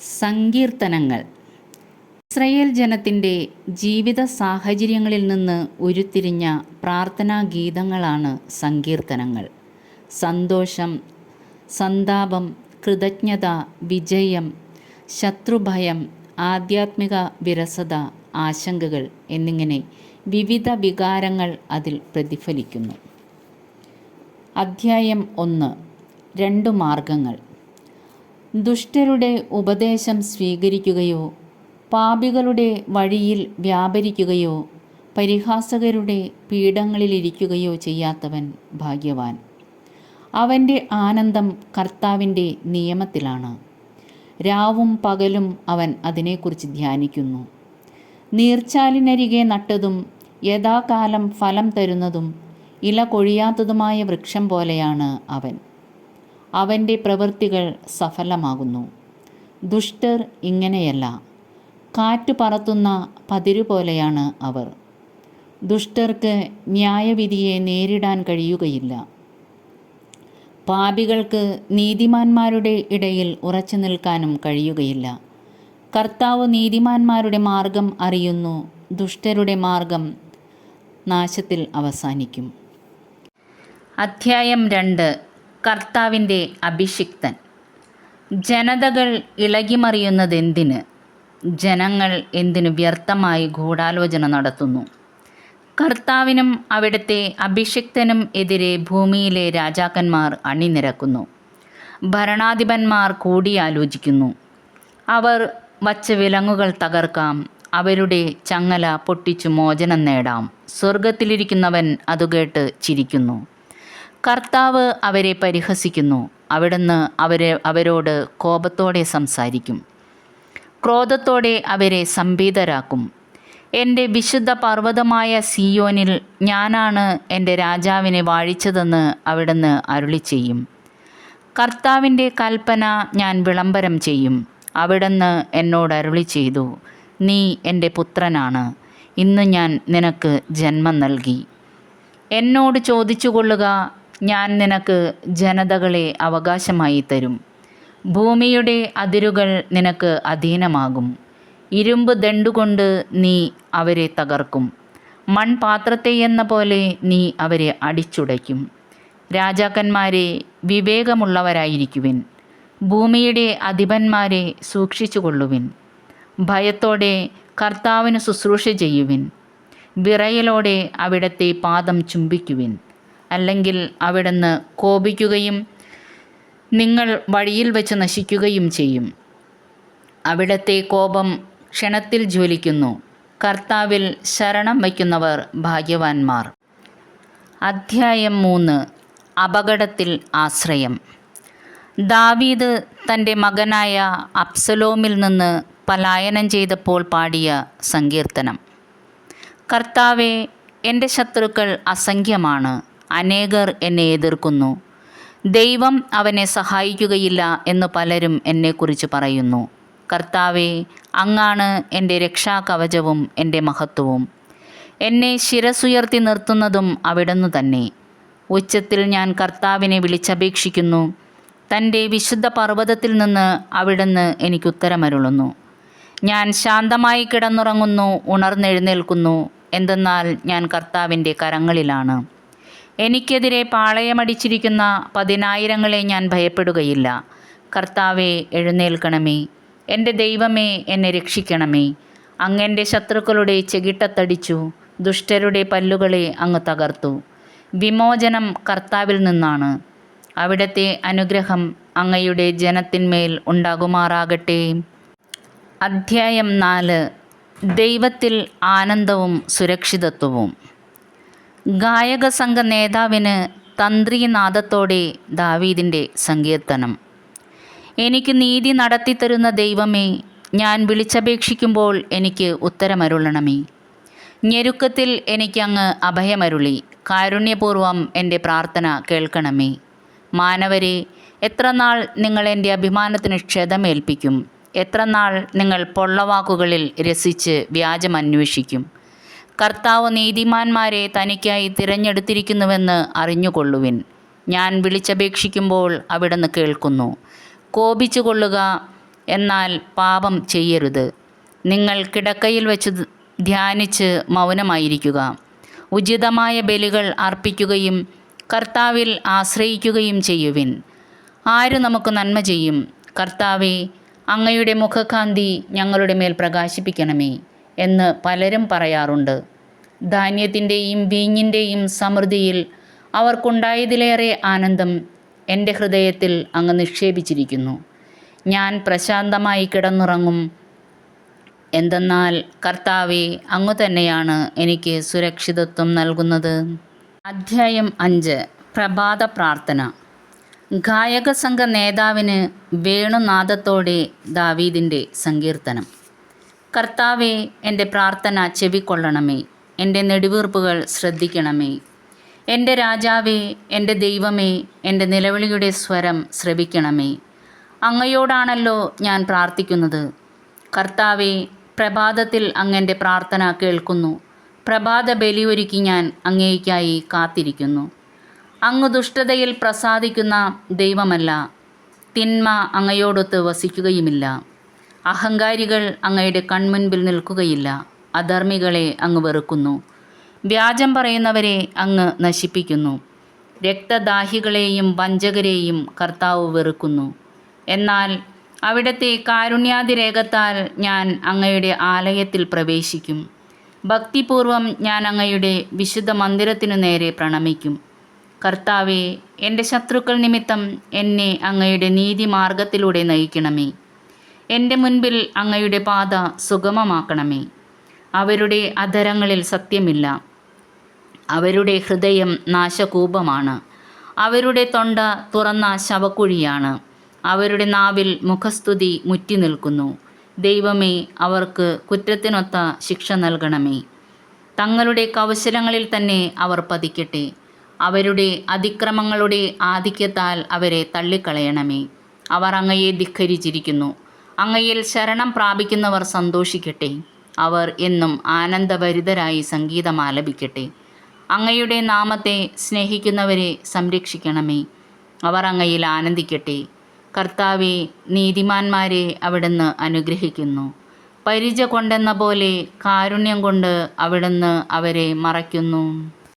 സങ്കീർത്തനങ്ങൾ. ഇസ്രയേൽ ജനത്തിന്റെ ജീവിത സാഹചര്യങ്ങളിൽ നിന്ന് ഉരുത്തിരിഞ്ഞ പ്രാർത്ഥനാ ഗീതങ്ങളാണ് സങ്കീർത്തനങ്ങൾ. സന്തോഷം സന്താപം കൃതജ്ഞത വിജയം ശത്രുഭയം ആധ്യാത്മിക വിരസത ആശങ്കകൾ എന്നിങ്ങനെ വിവിധ വികാരങ്ങൾ അതിൽ പ്രതിഫലിക്കുന്നു. അധ്യായം ഒന്ന്. രണ്ട് മാർഗങ്ങൾ. ദുഷ്ടരുടെ ഉപദേശം സ്വീകരിക്കുകയോ പാപികളുടെ വഴിയിൽ വ്യാപരിക്കുകയോ പരിഹാസകരുടെ പീഠങ്ങളിലിരിക്കുകയോ ചെയ്യാത്തവൻ ഭാഗ്യവാൻ. അവന്റെ ആനന്ദം കർത്താവിന്റെ നിയമത്തിലാണ്. രാവും പകലും അവൻ അതിനെക്കുറിച്ച് ധ്യാനിക്കുന്നു. നീർച്ചാലിനരികെ നട്ടതും യഥാകാലം ഫലം തരുന്നതും ഇല കൊഴിയാത്തതുമായ വൃക്ഷം പോലെയാണ് അവൻ. അവന്റെ പ്രവൃത്തികൾ സഫലമാകുന്നു. ദുഷ്ടർ ഇങ്ങനെയല്ല. കാറ്റ് പറത്തുന്ന പതിരു പോലെയാണ് അവർ. ദുഷ്ടർക്ക് ന്യായവിധിയെ നേരിടാൻ കഴിയുകയില്ല. പാപികൾക്ക് നീതിമാന്മാരുടെ ഇടയിൽ ഉറച്ചു നിൽക്കാനും കഴിയുകയില്ല. കർത്താവ് നീതിമാന്മാരുടെ മാർഗം അറിയുന്നു. ദുഷ്ടരുടെ മാർഗം നാശത്തിൽ അവസാനിക്കും. അധ്യായം രണ്ട്. കർത്താവിന്റെ അഭിഷിക്തൻ. ജനതകൾ ഇളകിമറിയുന്നതെന്തിന്? ജനങ്ങൾ എന്തിനു വ്യർത്ഥമായി ഗൂഢാലോചന നടത്തുന്നു? കർത്താവിനും അവിടുത്തെ അഭിഷിക്തനും എതിരെ ഭൂമിയിലെ രാജാക്കന്മാർ അണിനിരക്കുന്നു. ഭരണാധിപന്മാർ കൂടിയാലോചിക്കുന്നു. അവർ വച്ച വിലങ്ങുകൾ തകർക്കാം. അവരുടെ ചങ്ങല പൊട്ടിച്ചു മോചനം നേടാം. സ്വർഗത്തിലിരിക്കുന്നവൻ അതുകേട്ട് ചിരിക്കുന്നു. കർത്താവ് അവരെ പരിഹസിക്കുന്നു. അവിടുന്ന് അവരെ അവരോട് കോപത്തോടെ സംസാരിക്കും. ക്രോധത്തോടെ അവരെ സംഭീതരാക്കും. എന്റെ വിശുദ്ധ പർവതമായ സിയോനിൽ ഞാനാണ് എന്റെ രാജാവിനെ വാഴിച്ചതെന്ന് അവിടുന്ന് അരുളി ചെയ്യും കർത്താവിന്റെ കൽപ്പന ഞാൻ വിളംബരം ചെയ്യും. അവിടുന്ന് എന്നോട് അരുളി ചെയ്തു നീ എന്റെ പുത്രനാണ്. ഇന്ന് ഞാൻ നിനക്ക് ജന്മം നൽകി. എന്നോട് ചോദിച്ചു കൊള്ളുക ഞാൻ നിനക്ക് ജനതകളെ അവകാശമായി തരും. ഭൂമിയുടെ അതിരുകൾ നിനക്ക് അധീനമാകും. ഇരുമ്പ് ദണ്ടുകൊണ്ട് നീ അവരെ തകർക്കും. മൺപാത്രത്തെ എന്ന പോലെ നീ അവരെ അടിച്ചുടയ്ക്കും. രാജാക്കന്മാരെ വിവേകമുള്ളവരായിരിക്കുവിൻ. ഭൂമിയുടെ അധിപന്മാരെ സൂക്ഷിച്ചുകൊള്ളുവിൻ. ഭയത്തോടെ കർത്താവിന് ശുശ്രൂഷ ചെയ്യുവിൻ. വിറയലോടെ അവിടത്തെ പാദം ചുംബിക്കുവിൻ. അല്ലെങ്കിൽ അവിടുന്ന് കോപിക്കുകയും നിങ്ങൾ വഴിയിൽ വെച്ച് നശിക്കുകയും ചെയ്യും. അവിടത്തെ കോപം ക്ഷണത്തിൽ ജ്വലിക്കുന്നു. കർത്താവിൽ ശരണം വയ്ക്കുന്നവർ ഭാഗ്യവാന്മാർ. അധ്യായം മൂന്ന്. അപകടത്തിൽ ആശ്രയം. ദാവീദ് തന്റെ മകനായ അബ്സലോമിൽ നിന്ന് പലായനം ചെയ്തപ്പോൾ പാടിയ സങ്കീർത്തനം. കർത്താവെ എന്റെ ശത്രുക്കൾ അസംഖ്യമാണ്. അനേകർ എന്നെ എതിർക്കുന്നു. ദൈവം അവനെ സഹായിക്കുകയില്ല എന്ന് പലരും എന്നെക്കുറിച്ച് പറയുന്നു. കർത്താവെ അങ്ങാണ് എന്റെ രക്ഷാകവചവും എന്റെ മഹത്വവും. എന്നെ ശിരസുയർത്തി നിർത്തുന്നതും അവിടുന്ന് തന്നെ. ഉച്ചത്തിൽ ഞാൻ കർത്താവിനെ വിളിച്ചപേക്ഷിക്കുന്നു. തന്റെ വിശുദ്ധ പർവതത്തിൽ നിന്ന് അവിടുന്ന് എനിക്ക് ഉത്തരമരുളുന്നു ഞാൻ ശാന്തമായി കിടന്നുറങ്ങുന്നു ഉണർന്നെഴുന്നേൽക്കുന്നു. എന്തെന്നാൽ ഞാൻ കർത്താവിന്റെ കരങ്ങളിലാണ്. എനിക്കെതിരെ പാളയമടിച്ചിരിക്കുന്ന പതിനായിരങ്ങളെ ഞാൻ ഭയപ്പെടുകയില്ല. കർത്താവെ എഴുന്നേൽക്കണമേ. എന്റെ ദൈവമേ എന്നെ രക്ഷിക്കണമേ. അങ്ങന്റെ ശത്രുക്കളുടെ ചെകിട്ടത്തടിച്ചു ദുഷ്ടരുടെ പല്ലുകളെ അങ്ങ് തകർത്തു. വിമോചനം കർത്താവിൽ നിന്നാണ്. അവിടുത്തെ അനുഗ്രഹം അങ്ങയുടെ ജനത്തിന്മേൽ ഉണ്ടാകുമാറാകട്ടെ. അധ്യായം നാല്. ദൈവത്തിൽ ആനന്ദവും സുരക്ഷിതത്വവും. ഗായക സംഘ നേതാവിന് തന്ത്രീനാദത്തോടെ ദാവീദിന്റെ സങ്കീർത്തനം. എനിക്ക് നീതി നടത്തിത്തരുന്ന ദൈവമേ ഞാൻ വിളിച്ചപേക്ഷിക്കുമ്പോൾ എനിക്ക് ഉത്തരമരുളണമേ. ഞെരുക്കത്തിൽ എനിക്കങ്ങ് അഭയമരുളി. കാരുണ്യപൂർവം എന്റെ പ്രാർത്ഥന കേൾക്കണമേ. മാനവരെ എത്ര നാൾ നിങ്ങൾ എന്റെ അഭിമാനത്തിന് ക്ഷതമേൽപ്പിക്കും? എത്ര നാൾ നിങ്ങൾ പൊള്ളവാക്കുകളിൽ രസിച്ച് വ്യാജമന്വേഷിക്കും? കർത്താവ് നീതിമാന്മാരെ തനിക്കായി തിരഞ്ഞെടുത്തിരിക്കുന്നുവെന്ന് അറിഞ്ഞുകൊള്ളുവിൻ. ഞാൻ വിളിച്ചപേക്ഷിക്കുമ്പോൾ അവിടുന്ന് കേൾക്കുന്നു. കോപിച്ചു കൊള്ളുക എന്നാൽ പാപം ചെയ്യരുത്. നിങ്ങൾ കിടക്കയിൽ വെച്ച് ധ്യാനിച്ച് മൗനമായിരിക്കുക. ഉചിതമായ ബലികൾ അർപ്പിക്കുകയും കർത്താവിൽ ആശ്രയിക്കുകയും ചെയ്യുവിൻ. ആര് നമുക്ക് നന്മ ചെയ്യും? കർത്താവെ അങ്ങയുടെ മുഖകാന്തി ഞങ്ങളുടെ മേൽ പ്രകാശിപ്പിക്കണമേ. എന്ന് പലരും പറയാറുണ്ട്. ധാന്യത്തിന്റെയും വീഞ്ഞിന്റെയും സമൃദ്ധിയിൽ അവർക്കുണ്ടായതിലേറെ ആനന്ദം എന്റെ ഹൃദയത്തിൽ അങ്ങ് നിക്ഷേപിച്ചിരിക്കുന്നു. ഞാൻ പ്രശാന്തമായി കിടന്നുറങ്ങും. എന്തെന്നാൽ കർത്താവെ അങ്ങു തന്നെയാണ് എനിക്ക് സുരക്ഷിതത്വം നൽകുന്നത്. അധ്യായം അഞ്ച്. പ്രഭാത പ്രാർത്ഥന. ഗായക സംഘ നേതാവിന് വേണുനാദത്തോടെ ദാവീദിന്റെ സങ്കീർത്തനം. കർത്താവെ എന്റെ പ്രാർത്ഥന ചെവിക്കൊള്ളണമേ. എന്റെ നെടുവീർപ്പുകൾ ശ്രദ്ധിക്കണമേ. എന്റെ രാജാവേ എന്റെ ദൈവമേ എന്റെ നിലവിളിയുടെ സ്വരം ശ്രവിക്കണമേ. അങ്ങയോടാണല്ലോ ഞാൻ പ്രാർത്ഥിക്കുന്നത്. കർത്താവെ പ്രഭാതത്തിൽ അങ്ങന്റെ പ്രാർത്ഥന കേൾക്കുന്നു. പ്രഭാത ബലിയൊരുക്കി ഞാൻ അങ്ങേയ്ക്കായി കാത്തിരിക്കുന്നു. അങ്ങ് ദുഷ്ടതയിൽ പ്രസാദിക്കുന്ന ദൈവമല്ല. തിന്മ അങ്ങയോടൊത്ത് വസിക്കുകയുമില്ല. അഹങ്കാരികൾ അങ്ങയുടെ കൺമുൻപിൽ നിൽക്കുകയില്ല. അധർമ്മികളെ അങ്ങ് വെറുക്കുന്നു. വ്യാജം പറയുന്നവരെ അങ്ങ് നശിപ്പിക്കുന്നു. രക്തദാഹികളെയും വഞ്ചകരെയും കർത്താവ് വെറുക്കുന്നു. എന്നാൽ അവിടുത്തെ കാരുണ്യാതിരേഖത്താൽ ഞാൻ അങ്ങയുടെ ആലയത്തിൽ പ്രവേശിക്കും. ഭക്തിപൂർവം ഞാൻ അങ്ങയുടെ വിശുദ്ധ മന്ദിരത്തിനു നേരെ പ്രണമിക്കും. കർത്താവെ എന്റെ ശത്രുക്കൾ നിമിത്തം എന്നെ അങ്ങയുടെ നീതിമാർഗത്തിലൂടെ നയിക്കണമേ. എന്റെ മുൻപിൽ അങ്ങയുടെ പാത സുഗമമാക്കണമേ. അവരുടെ അധരങ്ങളിൽ സത്യമില്ല. അവരുടെ ഹൃദയം നാശകൂപമാണ്. അവരുടെ തൊണ്ട തുറന്ന ശവക്കുഴിയാണ്. അവരുടെ നാവിൽ മുഖസ്തുതി മുറ്റി നിൽക്കുന്നു ദൈവമേ അവർക്ക് കുറ്റത്തിനൊത്ത ശിക്ഷ നൽകണമേ. തങ്ങളുടെ കൗശലങ്ങളിൽ തന്നെ അവർ പതിക്കട്ടെ. അവരുടെ അതിക്രമങ്ങളുടെ ആധിക്യത്താൽ അവരെ തള്ളിക്കളയണമേ. അവർ അങ്ങയെ ധിക്കരിച്ചിരിക്കുന്നു അങ്ങയിൽ ശരണം പ്രാപിക്കുന്നവർ സന്തോഷിക്കട്ടെ. അവർ എന്നും ആനന്ദഭരിതരായി സംഗീതം ആലപിക്കട്ടെ. അങ്ങയുടെ നാമത്തെ സ്നേഹിക്കുന്നവരെ സംരക്ഷിക്കണമേ. അവർ അങ്ങയിൽ ആനന്ദിക്കട്ടെ. കർത്താവെ നീതിമാന്മാരെ അവിടുന്ന് അനുഗ്രഹിക്കുന്നു. പരിച കൊണ്ടെന്ന പോലെ കാരുണ്യം കൊണ്ട് അവിടുന്ന് അവരെ മറയ്ക്കുന്നു.